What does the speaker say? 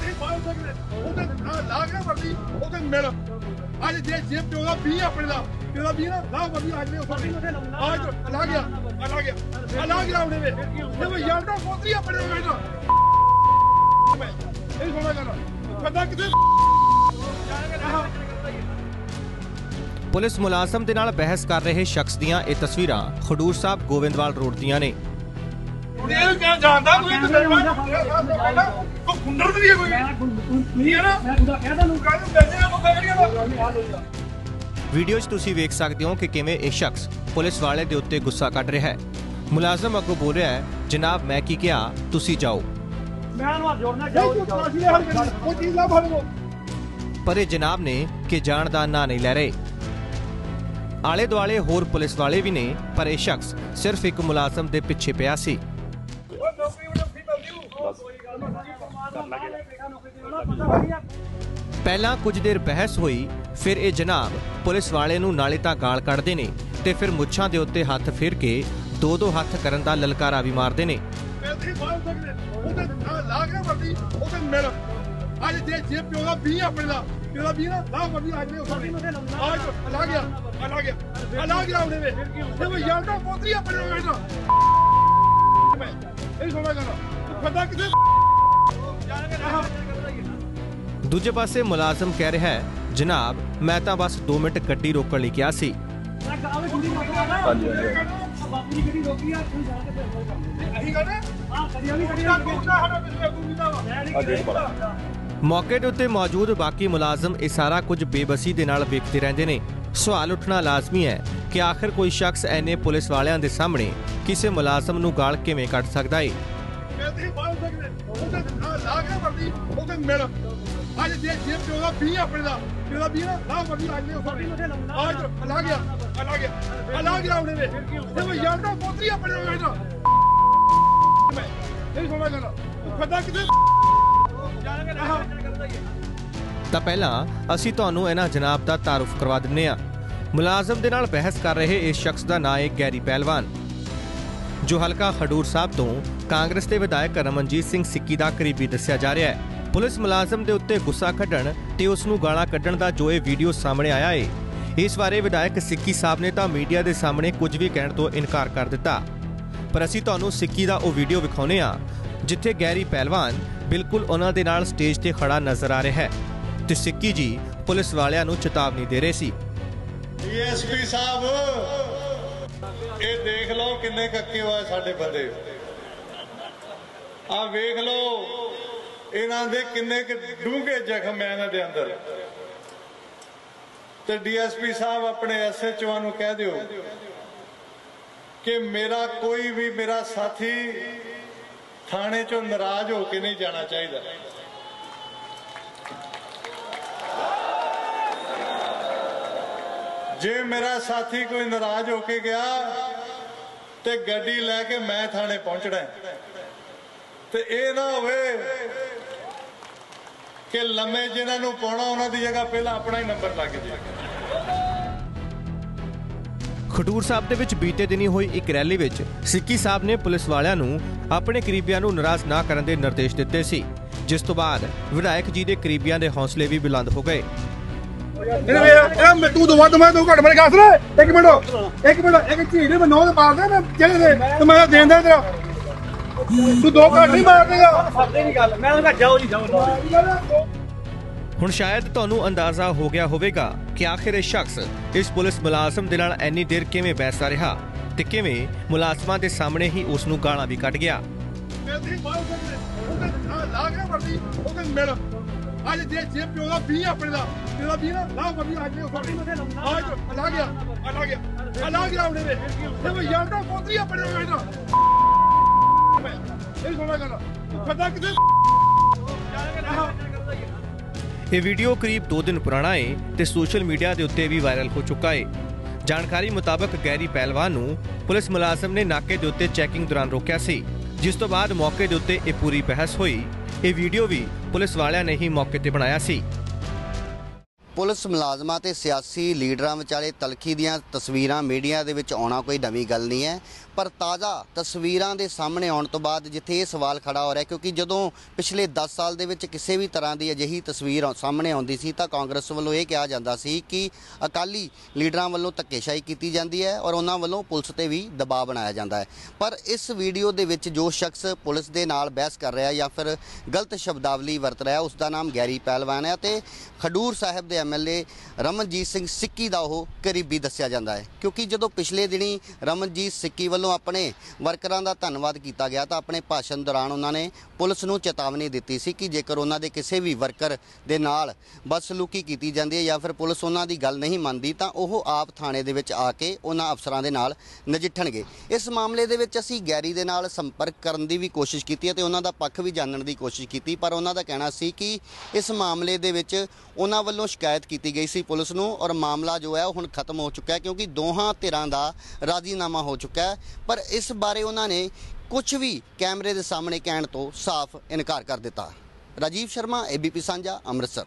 ਤੇ ਬਾਹਰ ਸਕਦੇ ਉਹਦੇ ਨਾਲ ਲਾ ਕੇ ਵਰਦੀ ਉਹਦੇ ਮਿਲ। ਅੱਜ ਜੇ ਜੇਬ ਤੇ ਉਹਦਾ 20 ਆਪਣੇ ਦਾ ਤੇ ਉਹਦਾ 20 ਨਾ ਲਾ ਵਰਦੀ ਅੱਜ ਨੇ ਉਸ ਨੂੰ ਅੱਜ ਲਾ ਗਿਆ ਆ ਲਾ ਗਿਆ ਆ ਲਾ ਗਿਆ ਉਹਨੇ ਵੇ ਤੇ ਉਹ ਯਾਰ ਦਾ ਪੋਤਰੀ ਆਪਣੇ ਦਾ ਬੈਠਾ ਇਹ ਸੋਣਾ ਕਰਨਾ ਪਤਾ ਕਿਤੇ ਪੁਲਿਸ ਮੁਲਾਜ਼ਮ ਦੇ ਨਾਲ ਬਹਿਸ ਕਰ ਰਹੇ ਸ਼ਖਸ ਦੀਆਂ ਇਹ ਤਸਵੀਰਾਂ ਖਡੂਰ ਸਾਹਿਬ ਗੋਬਿੰਦਵਾਲ ਰੋਡ ਦੀਆਂ ਨੇ। ਇਹ ਕਿਆ ਜਾਣਦਾ ਕੋਈ ਤੇ ਕੋਈ ਖੁੰਡਰ ਵੀ ਹੈ ਕੋਈ। ਨਹੀਂ ਹੈ ਨਾ? ਮੈਂ ਖੁਦਾ ਕਹਿ ਤੁਹਾਨੂੰ ਕਹਿੰਦਾ ਪੈਸੇ ਨਾ ਮੁੱਕਾ ਕਰੀਏ ਵੀਡੀਓ 'ਚ ਤੁਸੀਂ ਵੇਖ ਸਕਦੇ ਹੋ ਕਿ ਕਿਵੇਂ ਇਹ ਸ਼ਖਸ ਪੁਲਿਸ ਵਾਲੇ ਦੇ ਉੱਤੇ ਗੁੱਸਾ ਕੱਢ ਰਿਹਾ ਹੈ। ਮੁਲਾਜ਼ਮ ਅੱਗੋਂ ਬੋਲ ਰਿਹਾ ਹੈ ਜਨਾਬ ਮੈਂ ਕੀ ਕਿਹਾ? ਤੁਸੀਂ ਜਾਓ। ਮੈਂ ਜੋੜਨਾ ਕੋਈ ਚੀਜ਼ ਫੜ ਪਰ ਇਹ ਜਨਾਬ ਨੇ ਕਿ ਜਾਣ ਦਾ ਨਾਂ ਨਹੀਂ ਲੈ ਰਹੇ। ਆਲੇ ਦੁਆਲੇ ਹੋਰ ਪੁਲਿਸ ਵਾਲੇ ਵੀ ਨੇ ਪਰ ਇਹ ਸ਼ਖਸ ਸਿਰਫ ਇੱਕ ਮੁਲਾਜ਼ਮ ਦੇ ਪਿੱਛੇ ਪਿਆ ਸੀ। ਮਿਲਦੀ ਪਹਿਲਾਂ ਕੁਝ ਦੇਰ ਬਹਿਸ ਹੋਈ ਫਿਰ ਇਹ ਜਨਾਬ ਪੁਲਿਸ ਵਾਲੇ ਨੂੰ ਨਾਲੇ ਤਾਂ ਗਾਲ ਕੱਢਦੇ ਨੇ ਤੇ ਫਿਰ ਮੁੱਛਾਂ ਦੇ ਉੱਤੇ ਹੱਥ ਫੇਰ ਕੇ ਦੋ ਦੋ ਹੱਥ ਕਰਨ ਦਾ ਲਲਕਾਰਾ ਵੀ ਮਾਰਦੇ ਨੇ। ਅੱਜ ਜੇ ਜੇਬ ਤੇ ਉਹਦਾ 20 ਆਪਣੇ ਦਾ ਤੇ ਉਹਦਾ 20 ਨਾ ਲਾ ਵਰਦੀ ਅੱਜ ਨੇ ਉਸ ਨੂੰ ਅੱਜ ਲਾ ਗਿਆ ਲਾ ਗਿਆ ਲਾ ਗਿਆ ਉਹਨੇ ਵੇ ਉਹ ਯਾਰ ਦਾ ਪੋਤਰੀ ਆਪਣੇ ਦਾ ਬੈਠਾ। ਇਹ ਸੋਣਾ ਕਿਤੇ ਦੂਜੇ ਪਾਸੇ ਮੁਲਾਜ਼ਮ ਕਹਿ ਰਿਹਾ ਹੈ ਜਨਾਬ ਮੈਂ ਤਾਂ ਬਸ 2 ਮਿੰਟ ਗੱਡੀ ਰੋਕਣ ਲਈ ਕਿਹਾ ਸੀ। ਹਾਂਜੀ ਮੌਕੇ ਦੇ ਉੱਤੇ ਮੌਜੂਦ ਬਾਕੀ ਮੁਲਾਜ਼ਮ ਇਹ ਸਾਰਾ ਕੁਝ ਬੇਬਸੀ ਦੇ ਨਾਲ ਵੇਖਦੇ ਰਹਿੰਦੇ ਨੇ। ਸਵਾਲ ਉੱਠਣਾ ਲਾਜ਼ਮੀ ਹੈ ਕਿ ਆਖਰ ਕੋਈ ਸ਼ਖਸ ਐਨੇ ਪੁਲਿਸ ਵਾਲਿਆਂ ਦੇ ਸਾਹਮਣੇ ਕਿਸੇ ਮੁਲਾਜ਼ਮ ਨੂੰ ਗਾਲ ਕਿਵੇਂ ਕੱਢ ਸਕਦਾ ਏ? ਮੈਂ ਤੇ ਬਾਹਰ ਸਕਦੇ ਉਹਦੇ ਨਾਲ ਲਾ ਕੇ ਵਰਦੀ ਉਹਦੇ ਮਿਲ। ਅੱਜ ਜੇ ਜੇਬ ਤੇ ਉਹਦਾ 20 ਆਪਣੇ ਦਾ ਤੇ ਉਹਦਾ 20 ਨਾ ਲਾ ਵਰਦੀ ਅੱਜ ਨੇ ਉਸ ਨੂੰ ਅੱਜ ਲਾ ਗਿਆ ਆ ਲਾ ਗਿਆ ਆ ਲਾ ਗਿਆ ਉਹਨੇ ਵੇ ਤੇ ਉਹ ਯਾਰ ਦਾ ਪੋਤਰੀ ਆਪਣੇ ਦਾ ਬੈਠਾ ਇਹ ਸੋਣਾ ਕਰਨਾ ਪਤਾ ਕਿਤੇ ਤਾਂ ਪਹਿਲਾਂ ਅਸੀਂ ਤੁਹਾਨੂੰ ਇਹਨਾਂ ਜਨਾਬ ਦਾ ਤਾਰਫ ਕਰਵਾ ਦਿੰਨੇ ਆ ਮੁਲਾਜ਼ਮ ਦੇ ਨਾਲ ਬਹਿਸ ਕਰ ਰਹੇ ਇਸ ਸ਼ਖਸ ਦਾ ਨਾਂ ਹੈ ਗੈਰੀ ਪਹਿਲਵਾਨ ਜੋ ਹਲਕਾ ਖਡੂਰ ਸਾਹਿਬ ਤੋਂ ਕਾਂਗਰਸ ਦੇ ਵਿਧਾਇਕ ਰਮਨਜੀਤ ਸਿੰਘ ਸਿੱਕੀ ਦਾ ਕਰੀਬੀ ਦੱਸਿਆ ਜਾ ਰਿਹਾ ਹੈ। ਪੁਲਿਸ ਮੁਲਾਜ਼ਮ ਦੇ ਉੱਤੇ ਗੁੱਸਾ ਕੱਢਣ ਤੇ ਉਸ ਨੂੰ ਗਾਲਾਂ ਕੱਢਣ ਦਾ ਜੋ ਇਹ ਵੀਡੀਓ ਸਾਹਮਣੇ ਆਇਆ ਏ। ਇਸ ਬਾਰੇ ਵਿਧਾਇਕ ਸਿੱਕੀ ਸਾਹਿਬ ਨੇ ਤਾਂ ਮੀਡੀਆ ਦੇ ਸਾਹਮਣੇ ਕੁਝ ਵੀ ਕਹਿਣ ਤੋਂ ਇਨਕਾਰ ਕਰ ਦਿੱਤਾ। ਪਰ ਅਸੀਂ ਤੁਹਾਨੂੰ ਸਿੱਕੀ ਦਾ ਉਹ ਵੀਡੀਓ ਵਿਖਾਉਨੇ ਆ, ਜਿੱਥੇ ਗੈਰੀ ਪਹਿਲਵਾਨ ਬਿਲਕੁਲ ਉਹਨਾਂ ਦੇ ਨਾਲ ਸਟੇਜ ਤੇ ਖੜਾ ਨਜ਼ਰ ਆ ਰਿਹਾ ਹੈ ਤੇ ਸਿੱਕੀ ਜੀ ਪੁਲਿਸ ਵਾਲਿਆਂ ਨੂੰ ਚੇਤਾਵਨੀ ਦੇ ਰਹੇ ਸੀ। ਡੀਐਸਪੀ ਸਾਹਿਬ, ਇਹ ਦੇਖ ਲਓ ਕਿੰਨੇ ਕੱਕੇ ਹੋਏ ਸਾਡੇ ਬੰਦੇ। ਆ ਵੇਖ ਲਓ, ਇਹਨਾਂ ਦੇ ਕਿੰਨੇ ਡੂੰਘੇ ਜ਼ਖਮ ਐ ਇਹਨਾਂ ਦੇ ਅੰਦਰ ਤੇ ਡੀਐਸਪੀ ਸਾਹਿਬ ਆਪਣੇ ਐਸਐਚਓ ਨੂੰ ਕਹਿ ਦਿਓ ਕਿ ਮੇਰਾ ਕੋਈ ਵੀ ਮੇਰਾ ਸਾਥੀ ਥਾਣੇ ਚੋਂ ਨਾਰਾਜ਼ ਹੋ ਕੇ ਨਹੀਂ ਜਾਣਾ ਚਾਹੀਦਾ ਜੇ ਮੇਰਾ ਸਾਥੀ ਕੋਈ ਨਾਰਾਜ਼ ਹੋ ਕੇ ਗਿਆ ਤੇ ਗੱਡੀ ਲੈ ਕੇ ਮੈਂ ਥਾਣੇ ਪਹੁੰਚਣਾ ਹੈ। ਤੇ ਇਹ ਨਾ ਹੋਵੇ ਕਿ ਲੰਮੇ ਜਿਨ੍ਹਾਂ ਨੂੰ ਪਾਉਣਾ ਉਹਨਾਂ ਦੀ ਜਗ੍ਹਾ ਪਹਿਲਾਂ ਆਪਣਾ ਹੀ ਨੰਬਰ ਲੱਗ ਜਾਏ ਖਡੂਰ ਸਾਹਿਬ ਦੇ ਵਿੱਚ ਬੀਤੇ ਦਿਨੀ ਹੋਈ ਇੱਕ ਰੈਲੀ ਵਿੱਚ ਸਿੱਕੀ ਸਾਹਿਬ ਨੇ ਪੁਲਿਸ ਵਾਲਿਆਂ ਨੂੰ ਆਪਣੇ ਕਰੀਬੀਆਂ ਨੂੰ ਨਾਰਾਜ਼ ਨਾ ਕਰਨ ਦੇ ਨਿਰਦੇਸ਼ ਦਿੱਤੇ ਸੀ ਜਿਸ ਤੋਂ ਬਾਅਦ ਵਿਧਾਇਕ ਜੀ ਦੇ ਕਰੀਬੀਆਂ ਦੇ ਹੌਸਲੇ ਵੀ ਬੁਲੰਦ ਹੋ ਗਏ। ਤੂੰ ਦੋ ਵੱਧ ਮੈਂ ਤੂੰ ਘੱਟ ਮੇਰੇ ਗਾਸ ਲੈ ਇੱਕ ਮਿੰਟ ਇੱਕ ਮਿੰਟ ਇੱਕ ਝੀੜੇ ਮੈਂ ਨੌ ਦੇ ਮੈਂ ਜਿਹੜੇ ਦੇ ਤੇ ਮੈਂ ਦੇਣ ਦੇ ਤੇਰਾ ਤੂੰ ਦੋ ਘੱਟ ਨਹੀਂ ਮਾਰ ਦੇਗਾ। ਫਾਦੇ ਨਹੀਂ ਗੱਲ। ਮੈਂ ਉਹਦਾ ਜਾਓ ਜੀ ਜਾਓ ਹੁਣ ਸ਼ਾਇਦ ਤੁਹਾਨੂੰ ਅੰਦਾਜ਼ਾ ਹੋ ਗਿਆ ਹੋਵੇਗਾ ਕਿ ਆਖਿਰ ਇਹ ਸ਼ਖਸ ਇਸ ਪੁਲਿਸ ਮੁਲਾਜ਼ਮ ਦੇ ਨਾਲ ਇੰਨੀ ਦੇਰ ਕਿਵੇਂ ਬੈਸਦਾ ਰਿਹਾ ਤੇ ਕਿਵੇਂ ਮੁਲਾਜ਼ਮਾਂ ਦੇ ਸਾਹਮਣੇ ਹੀ ਉਸ ਨੂੰ ਗਾਲਾਂ ਵੀ ਕੱਢ ਗਿਆ। ਮੈਂ ਅੱਜ ਜੇ ਜੇਬ ਤੇ ਉਹਦਾ 20 ਆਪਣੇ ਦਾ ਤੇ ਉਹਦਾ 20 ਨਾ ਲਾ ਵਰਦੀ ਅੱਜ ਉਸ ਨੂੰ ਅੱਜ ਲਾ ਗਿਆ ਆ ਲਾ ਗਿਆ ਆ ਲਾ ਗਿਆ ਉਹਨੇ। ਵੇ ਤੇ ਉਹ ਯਾਰ ਦਾ ਪੋਤਰੀ ਆਪਣੇ ਦਾ ਬੈਠਾ ਇਹ ਸੋਣਾ ਕਰਨਾ ਪਤਾ ਕਿਤੇ ਇਹ ਵੀਡੀਓ ਕਰੀਬ 2 ਦਿਨ ਪੁਰਾਣਾ ਹੈ ਤੇ ਸੋਸ਼ਲ ਮੀਡੀਆ ਦੇ ਉੱਤੇ ਵੀ ਵਾਇਰਲ ਹੋ ਚੁੱਕਾ ਹੈ ਜਾਣਕਾਰੀ ਮੁਤਾਬਕ ਗੈਰੀ ਪਹਿਲਵਾਨ ਨੂੰ ਪੁਲਿਸ ਮੁਲਾਜ਼ਮ ਨੇ ਨਾਕੇ ਦੇ ਉੱਤੇ ਚੈਕਿੰਗ ਦੌਰਾਨ ਰੋਕਿਆ ਸੀ, ਜਿਸ ਤੋਂ ਬਾਅਦ ਮੌਕੇ ਦੇ ਉੱਤੇ ਇਹ ਪੂਰੀ ਬਹਿਸ ਹੋਈ। ਇਹ ਵੀਡੀਓ ਵੀ ਪੁਲਿਸ ਵਾਲਿਆਂ ਨੇ ਹੀ ਮੌਕੇ ਤੇ ਬਣਾਇਆ ਸੀ। ਪੁਲਿਸ ਮੁਲਾਜ਼ਮਾਂ ਤੇ ਸਿਆਸੀ ਲੀਡਰਾਂ ਵਿਚਾਲੇ ਤਲਖੀ ਦੀਆਂ ਤਸਵੀਰਾਂ ਮੀਡੀਆ ਦੇ ਵਿੱਚ ਆਉਣਾ ਕੋਈ ਨਵੀਂ ਗੱਲ ਨਹੀਂ ਹੈ। ਪਰ ਤਾਜ਼ਾ ਤਸਵੀਰਾਂ ਦੇ ਸਾਹਮਣੇ ਆਉਣ ਤੋਂ ਬਾਅਦ ਜਿੱਥੇ ਇਹ ਸਵਾਲ ਖੜਾ ਹੋ ਰਿਹਾ ਕਿਉਂਕਿ ਜਦੋਂ ਪਿਛਲੇ 10 ਸਾਲ ਦੇ ਵਿੱਚ ਕਿਸੇ ਵੀ ਤਰ੍ਹਾਂ ਦੀ ਅਜਿਹੀ ਤਸਵੀਰ ਸਾਹਮਣੇ ਆਉਂਦੀ ਸੀ ਤਾਂ ਕਾਂਗਰਸ ਵੱਲੋਂ ਇਹ ਕਿਹਾ ਜਾਂਦਾ ਸੀ ਕਿ ਅਕਾਲੀ ਲੀਡਰਾਂ ਵੱਲੋਂ ਧੱਕੇਸ਼ਾਹੀ ਕੀਤੀ ਜਾਂਦੀ ਹੈ ਔਰ ਉਹਨਾਂ ਵੱਲੋਂ ਪੁਲਿਸ ਤੇ ਵੀ ਦਬਾਅ ਬਣਾਇਆ ਜਾਂਦਾ ਹੈ। ਪਰ ਇਸ ਵੀਡੀਓ ਦੇ ਵਿੱਚ ਜੋ ਸ਼ਖਸ ਪੁਲਿਸ ਦੇ ਨਾਲ ਬਹਿਸ ਕਰ ਰਿਹਾ ਜਾਂ ਫਿਰ ਗਲਤ ਸ਼ਬਦਾਵਲੀ ਵਰਤ ਰਿਹਾ, ਉਸ ਦਾ ਨਾਮ ਗੈਰੀ ਪਹਿਲਵਾਨ ਹੈ ਅਤੇ ਖਡੂਰ ਸਾਹਿਬ ਦੇ ਐਮਐਲਏ ਰਮਨਜੀਤ ਸਿੰਘ ਸਿੱਕੀ ਦਾ ਉਹ ਕਰੀਬੀ ਦੱਸਿਆ ਜਾਂਦਾ ਹੈ। ਕਿਉਂਕਿ ਜਦੋਂ ਪਿਛਲੇ ਦਿਨੀ ਰਮਨਜੀਤ ਸਿੱਕੀ ਵੱਲੋਂ ਆਪਣੇ ਵਰਕਰਾਂ ਦਾ ਧੰਨਵਾਦ ਕੀਤਾ ਗਿਆ ਤਾਂ ਆਪਣੇ ਭਾਸ਼ਣ ਦੌਰਾਨ ਉਹਨਾਂ ਨੇ ਪੁਲਿਸ ਨੂੰ ਚੇਤਾਵਨੀ ਦਿੱਤੀ ਸੀ ਕਿ ਜੇਕਰ ਉਹਨਾਂ ਦੇ ਕਿਸੇ ਵੀ ਵਰਕਰ ਦੇ ਨਾਲ ਬਦਸਲੂਕੀ ਕੀਤੀ ਜਾਂਦੀ ਹੈ ਜਾਂ ਫਿਰ ਪੁਲਿਸ ਉਹਨਾਂ ਦੀ ਗੱਲ ਨਹੀਂ ਮੰਨਦੀ ਤਾਂ ਉਹ ਆਪ ਥਾਣੇ ਦੇ ਵਿੱਚ ਆ ਕੇ ਉਹਨਾਂ ਅਫਸਰਾਂ ਦੇ ਨਾਲ ਨਜਿੱਠਣਗੇ। ਇਸ ਮਾਮਲੇ ਦੇ ਵਿੱਚ ਅਸੀਂ ਗੈਰੀ ਦੇ ਨਾਲ ਸੰਪਰਕ ਕਰਨ ਦੀ ਵੀ ਕੋਸ਼ਿਸ਼ ਕੀਤੀ ਅਤੇ ਉਹਨਾਂ ਦਾ ਪੱਖ ਵੀ ਜਾਣਨ ਦੀ ਕੋਸ਼ਿਸ਼ ਕੀਤੀ, ਪਰ ਉਹਨਾਂ ਦਾ ਕਹਿਣਾ ਸੀ ਕਿ ਇਸ ਮਾਮਲੇ ਦੇ ਵਿੱਚ ਉਹਨਾਂ ਵੱਲੋਂ ਸ਼ਿਕਾਇਤ ਕੀਤੀ ਗਈ ਸੀ ਪੁਲਿਸ ਨੂੰ ਔਰ ਮਾਮਲਾ ਜੋ ਹੈ ਉਹ ਹੁਣ ਖਤਮ ਹੋ ਚੁੱਕਾ ਹੈ ਕਿਉਂਕਿ ਦੋਹਾਂ ਧਿਰਾਂ ਦਾ ਰਾਜ਼ੀਨਾਮਾ ਹੋ ਚੁੱਕਾ ਹੈ। ਪਰ ਇਸ ਬਾਰੇ ਉਹਨਾਂ ਨੇ ਕੁਝ ਵੀ ਕੈਮਰੇ ਦੇ ਸਾਹਮਣੇ ਕਹਿਣ ਤੋਂ ਸਾਫ਼ ਇਨਕਾਰ ਕਰ ਦਿੱਤਾ। ਰਾਜੀਵ ਸ਼ਰਮਾ ਏਬੀਪੀ ਸਾਂਝਾ, ਅੰਮ੍ਰਿਤਸਰ।